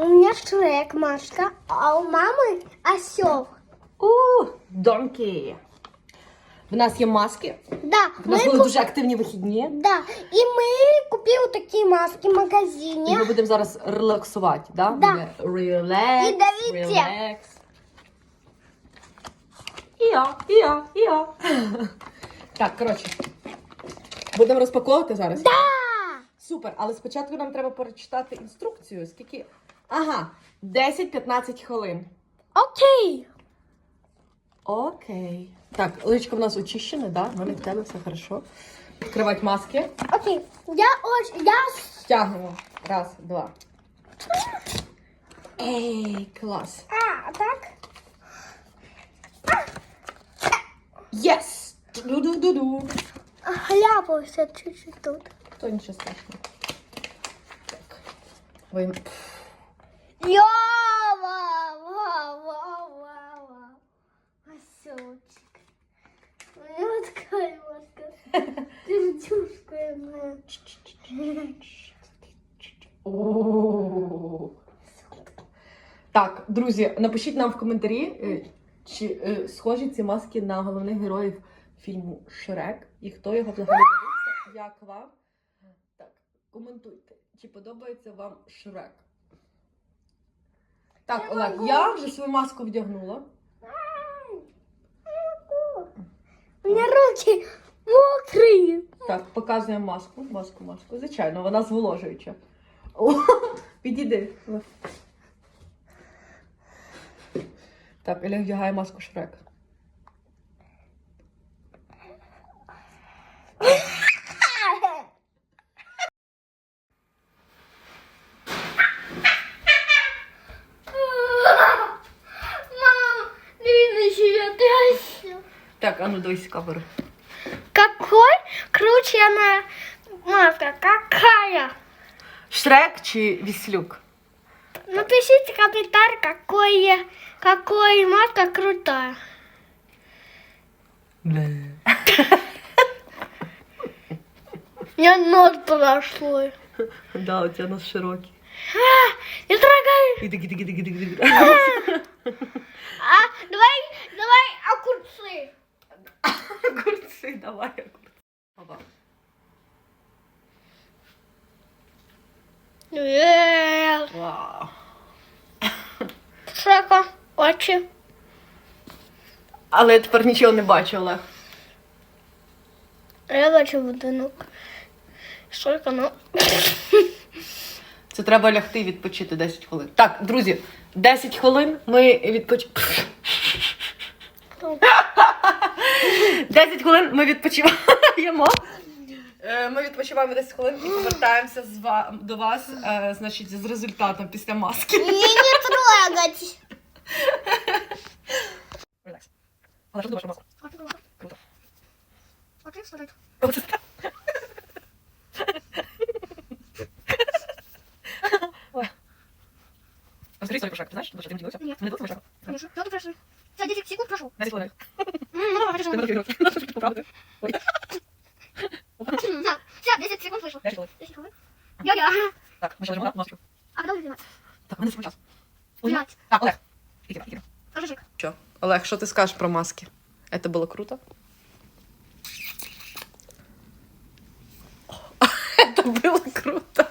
У меня Шрек, Машка, а у мамы осел. У, донкі. В нас є маски. Да, В нас мы були ку- дуже активні вихідні. да, и мы купили такие маски в І магазине. ми будемо зараз релаксувати, да? Да. Буде Relax, І дивіться. relax. І я, і я, і я. Так, коротше. Будемо розпаковувати зараз. Да! Супер, але спочатку нам треба прочитати інструкцію. Скільки. Ага, 10-15 хвилин. Окей. Окей. Так, личко в нас очищене, да? В мене в тебе все хорошо. Відкривати маски. Окей. Я очень, я с-. Раз, два. Ей, клас. А, так? Єс! Ду-ду-ду-ду. Хляпался чуть-чуть тут. То нічого страшного. Так. Ви... Йо, Так, друзі, напишіть нам в коментарі, е, чи е, схожі ці маски на головних героїв фільму Шрек і хто його взагалі дивився. Як вам? Так, коментуйте, чи подобається вам Шрек. Так, Олег, я вже свою маску вдягнула. У мене руки мокрі. Так, показуємо маску. Маску, маску. Звичайно, вона зволожуюча. О, підійди. Так, Олег вдягає маску Шрек. а ну дивись камеру. Какой круче она маска? Какая? Шрек чи Віслюк? Напишите комментарий, какой, какой маска крутая. У меня нос прошло. Да, у тебе нос широкий. Не трогай. Іди, іди, іди, іди, іди. А, давай, давай огурцы. Давай огурці. Опа. Вау. Шека, очи. Але я тепер нічого не бачу, Олег. Я бачу будинок. Шека, ну. Це треба лягти і відпочити 10 хвилин. Так, друзі, 10 хвилин ми відпочимо. 10 хвилин ми відпочиваємо. Е, Ми відпочиваємо 10 хвилин і повертаємося з ва- до вас, е, значить, з результатом після маски. И не трогать. Смотри, про шаг. Ти знаєш, що ти не ділився? Ні. Не дивився шаг? Конечно. Что ты прошел? Сейчас 10 секунд прошел. 10 хвилин. Ну, давай, Ти покажи. не розкажи. Поправди. Ой, Все, 10 секунд вышло. 10 хвилин. 10 секунд. Я-я. Так, ми ще лежимо на маску. А потом взять. Так, у мене свій час. Взять. Так, Олег. Іди, іди. Покажи шик. Що? Олег, що ти скажеш про маски? Это було круто? Это было круто.